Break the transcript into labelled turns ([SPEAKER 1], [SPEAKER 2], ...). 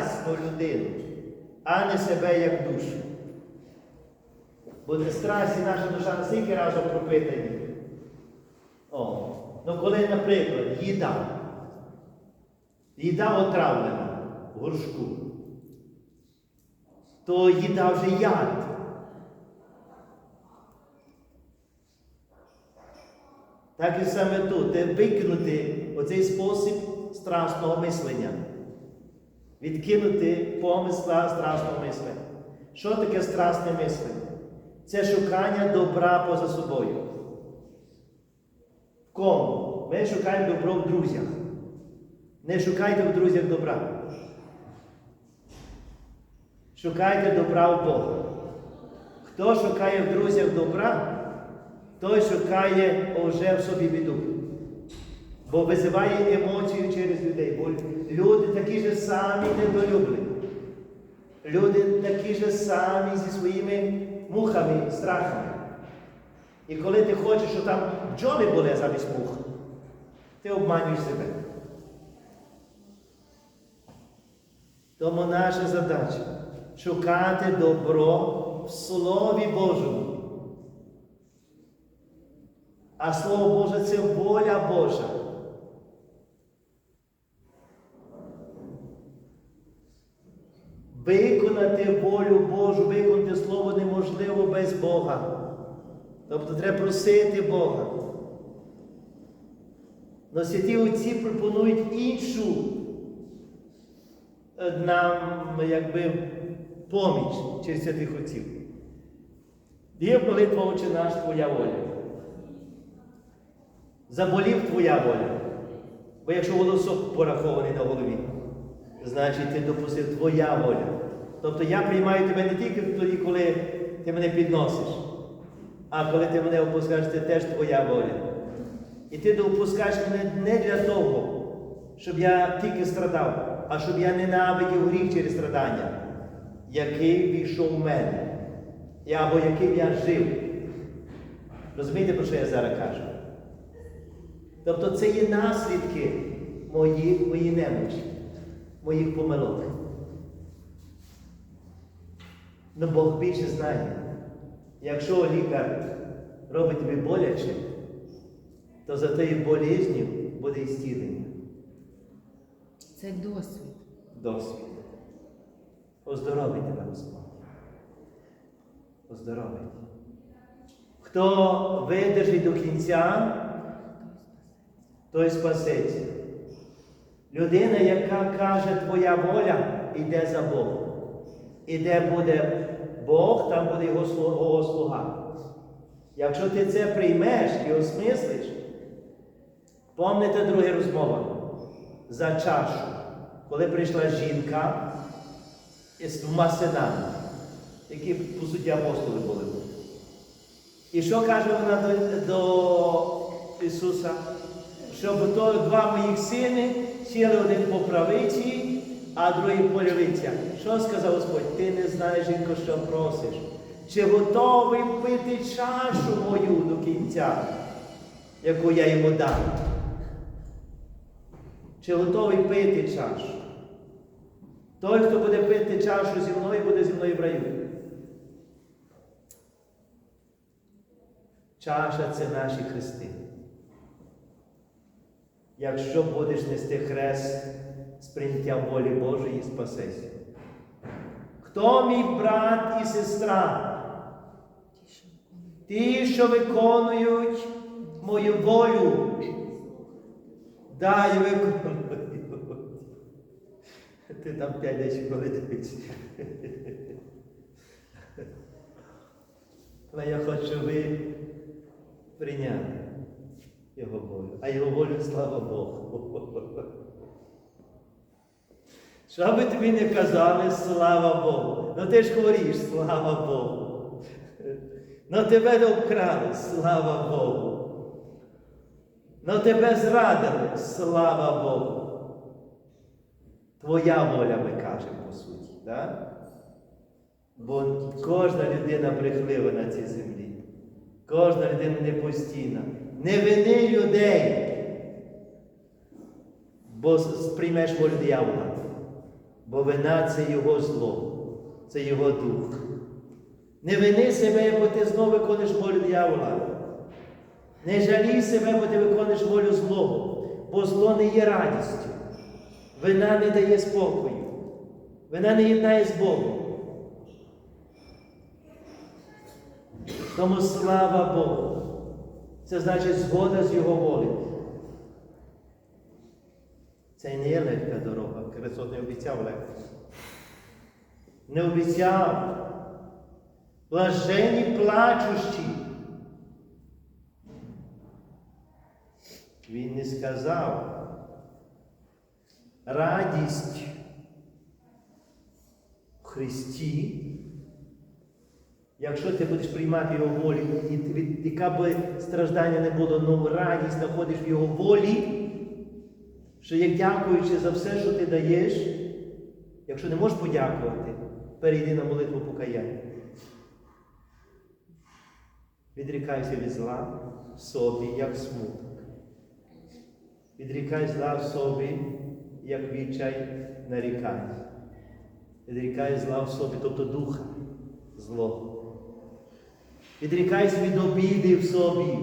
[SPEAKER 1] страстну людину, а не себе як душу. Бо не страсті наша душа настільки разом пропитані. О, ну коли, наприклад, їда. Їда отравлена в горшку, то їда вже яд. Так і саме тут, де викинути оцей спосіб страшного мислення. Відкинути помисла страшного мислення. Що таке страшне мислення? Це шукання добра поза собою. В кому? Ми шукаємо добро в друзях. Не шукайте в друзях добра. Шукайте добра у Бога. Хто шукає в друзях добра, той шукає вже в собі біду. Бо визиває емоцію через людей. Бо люди такі ж самі недолюблені. Люди такі ж самі зі своїми мухами, страхами. І коли ти хочеш, щоб там бджоли були замість мух, ти обманюєш себе. Тому наша задача шукати добро в Слові Божому. А Слово Боже це воля Божа. Виконати волю Божу, виконати Слово неможливо без Бога. Тобто треба просити Бога. Но святі отці пропонують іншу е, нам якби поміч через святих отців. Є молитва Отче наш Твоя воля. Заболів Твоя воля. Бо якщо волосок порахований на голові, значить ти допустив Твоя воля. Тобто я приймаю тебе не тільки тоді, коли ти мене підносиш, а коли ти мене опускаєш, це теж Твоя воля. І ти допускаєш мене не для того, щоб я тільки страдав, а щоб я ненавидів гріх через страдання, який війшов в мене, або яким я жив. Розумієте, про що я зараз кажу? Тобто це є наслідки мої, мої немочі, моїх помилок. Ну Бог більше знає. Якщо лікар робить тобі боляче, то за тією болізню буде і зцілення.
[SPEAKER 2] Це досвід.
[SPEAKER 1] Досвід. Оздоровить тебе Господь. Оздоровить. Хто видержить до кінця, той спасеться. Людина, яка каже, твоя воля, йде за Богом. І де буде Бог, там буде його слу- слуга. Якщо ти це приймеш і осмислиш, помните друга розмова за чашу, коли прийшла жінка із Масинами, які, по суті, апостоли були. І що каже вона до, до Ісуса? Щоб то два моїх сини сіли один по правиці, а другий по лівиці. Що сказав Господь? Ти не знаєш, жінко, що просиш. Чи готовий пити чашу мою до кінця, яку я йому дам? Чи готовий пити чашу? Той, хто буде пити чашу зі мною, буде зі мною в раю. Чаша це наші хрести. Якщо будеш нести хрест з прийняттям волі Божої, спасешся. Хто мій брат і сестра? Ті, що виконують мою волю, дай виконують. Ти там 5-10 хвилин дивишся. Але я хочу, ви прийняли його волю. А його волю, слава Богу. Що би тобі не казали, слава Богу. Ну ти ж хворієш, слава Богу. Ну тебе не вкрали, слава Богу. Ну тебе зрадили, слава Богу. Твоя воля, ми кажемо, по суті. Да? Бо кожна людина брехлива на цій землі. Кожна людина непостійна. Не вини людей, бо сприймеш волю диявола. бо вина це Його зло, це Його дух. Не вини себе, бо ти знову виконуєш волю диявола. Не жалій себе, бо ти виконуєш волю злого, бо зло не є радістю. Вина не дає спокою. Вина не єднає з Богом. Тому слава Богу. Це значить згода з Його волею. Це не є легка дорога. Христос не обіцяв легко. Не обіцяв. Блажені плачущі. Він не сказав. Радість в Христі. Якщо ти будеш приймати Його волю, і яка би страждання не було, але радість знаходиш в Його волі, що як дякуючи за все, що ти даєш, якщо не можеш подякувати, перейди на молитву покаяння. Відрікайся від зла в собі, як смуток. Відрікай зла в собі, як відчай нарікання. Відрікай зла в собі, тобто духа, зло. Відрікайся від обіди в собі,